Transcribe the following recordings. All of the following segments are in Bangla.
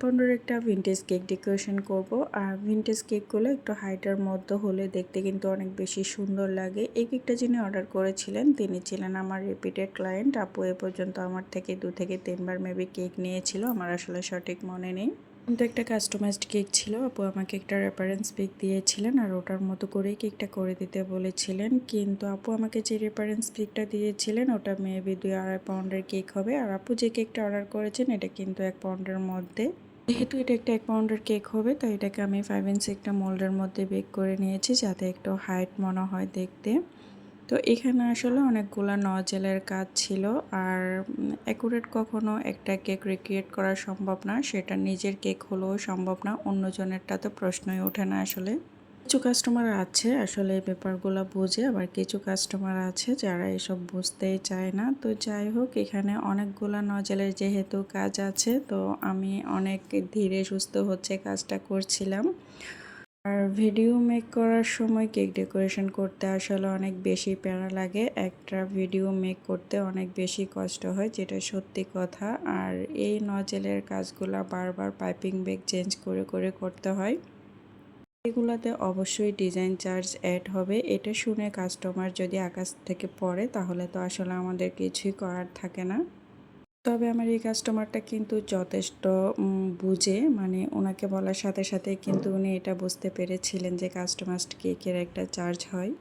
পাউন্ডের একটা ভিনটেজ কেক ডেকোরেশন করব। আর ভিনটেজ কেকগুলো একটু হাইটার মধ্যে হলে দেখতে কিন্তু অনেক বেশি সুন্দর লাগে। এই কেকটা যিনি অর্ডার করেছিলেন, তিনি ছিলেন আমার রিপিটেড ক্লায়েন্ট আপু এ পর্যন্ত আমার থেকে দু থেকে তিনবার মেবি কেক নিয়েছিল, আমার আসলে সঠিক মনে নেই। কিন্তু একটা কাস্টমাইজড কেক ছিল, আপু আমাকে একটা রেফারেন্স পিক দিয়েছিলেন আর ওটার মতো করেই কেকটা করে দিতে বলেছিলেন। কিন্তু আপু আমাকে যে রেফারেন্স পিকটা দিয়েছিলেন, ওটা মেবি দুই আড়াই পাউন্ডের কেক হবে। আর আপু যে কেকটা অর্ডার করেছেন, এটা কিন্তু এক পাউন্ডের মধ্যে। যেহেতু এটা একটা এক পাউন্ডের কেক হবে, তাই এটাকে আমি ফাইভ ইঞ্চি একটা মোল্ডের মধ্যে বেক করে নিয়েছি যাতে একটু হাইট মনে হয় দেখতে। তো এখানে আসলে অনেকগুলো নজেলের কাজ ছিল আর অ্যাকুরেট কখনো একটা কেক রিক্রিয়েট করা সম্ভব না, সেটা নিজের কেক হলেও সম্ভব না, অন্যজনেরটা তো প্রশ্নই ওঠে না আসলে। কিছু কাস্টমার আছে, আসলে এই ব্যাপারগুলো বোঝে। আবার কিছু কাস্টমার আছে যারা এসব বুঝতেই চায় না। তো যাই হোক, এখানে অনেকগুলো নজেলের যেহেতু কাজ আছে, তো আমি অনেক ধীরে সুস্থ হচ্ছে কাজটা করছিলাম। আর ভিডিও মেক করার সময় কেক ডেকোরেশন করতে আসলে অনেক বেশি প্যারা লাগে। একটা ভিডিও মেক করতে অনেক বেশি কষ্ট হয়, যেটা সত্যি কথা। আর এই নজেলের কাজগুলো বারবার পাইপিং বেগ চেঞ্জ করে করে করতে হয়। এগুলোতে অবশ্যই ডিজাইন চার্জ অ্যাড হবে। এটা শুনে কাস্টমার যদি আকাশ থেকে পড়ে, তাহলে তো আসলে আমাদের কিছুই করার থাকে না। তবে আমার এই কাস্টমারটা কিন্তু যথেষ্ট বুঝে। মানে ওনাকে বলার সাথে সাথে কিন্তু উনি এটা বুঝতে পেরেছিলেন যে কাস্টমার কেকের একটা চার্জ হয়।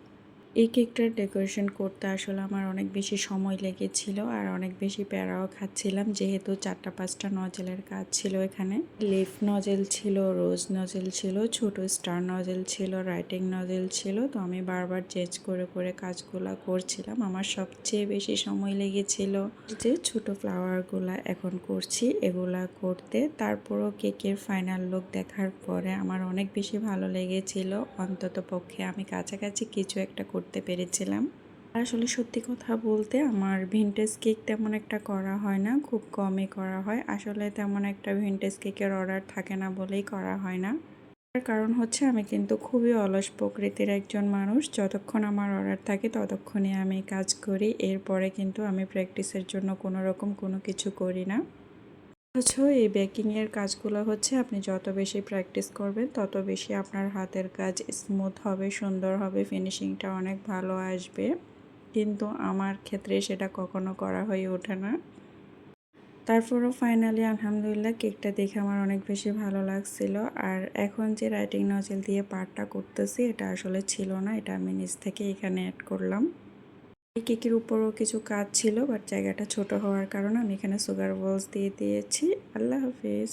এই কেকটার ডেকোরেশন করতে আসলে আমার অনেক বেশি সময় লেগেছিল আর অনেক বেশি প্যারাও খাচ্ছিলাম। যেহেতু চারটা, পাঁচটা নজেলের কাজ ছিল এখানে। লিফ নজেল ছিল, রোজ নজেল ছিল, ছোট স্টার নজেল ছিল, রাইটিং নজেল ছিল। তো আমি বারবার চেঞ্জ করে করে কাজগুলো করছিলাম। আমার সবচেয়ে বেশি সময় লেগেছিল যে ছোট ফ্লাওয়ারগুলা এখন করছি, এগুলা করতে। তারপরও কেকের ফাইনাল লুক দেখার পরে আমার অনেক বেশি ভালো লেগেছিল। অন্তত পক্ষে আমি কাছাকাছি কিছু একটা করতে পেরেছিলাম। আসলে সত্যি কথা বলতে আমার ভিনটেজ কেক তেমন একটা করা হয় না, খুব কমই করা হয়। আসলে তেমন একটা ভিনটেজ কেকের অর্ডার থাকে না বলেই করা হয় না। তার কারণ হচ্ছে আমি কিন্তু খুবই অলস প্রকৃতির একজন মানুষ। যতক্ষণ আমার অর্ডার থাকে ততক্ষণই আমি কাজ করি। এরপরে কিন্তু আমি প্র্যাকটিসের জন্য কোনো রকম কোনো কিছু করি না। অথচ এই বেকিংয়ের কাজগুলো হচ্ছে আপনি যত বেশি প্র্যাকটিস করবেন, তত বেশি আপনার হাতের কাজ স্মুথ হবে, সুন্দর হবে ফিনিশিংটা অনেক ভালো আসবে। কিন্তু আমার ক্ষেত্রে সেটা কখনো করা হয়ে ওঠে না। তারপরও ফাইনালি আলহামদুলিল্লাহ কেকটা দেখে আমার অনেক বেশি ভালো লাগছিল। আর এখন যে রাইটিং নজেল দিয়ে পার্টটা করতেছি, এটা আসলে ছিল না, এটা আমি নিজ থেকে এখানে অ্যাড করলাম। কেকের উপরও কিছু কাজ ছিল বাট জায়গাটা ছোট হওয়ার কারণে আমি এখানে সুগার বলস দিয়ে দিয়েছি। আল্লাহ হাফিজ।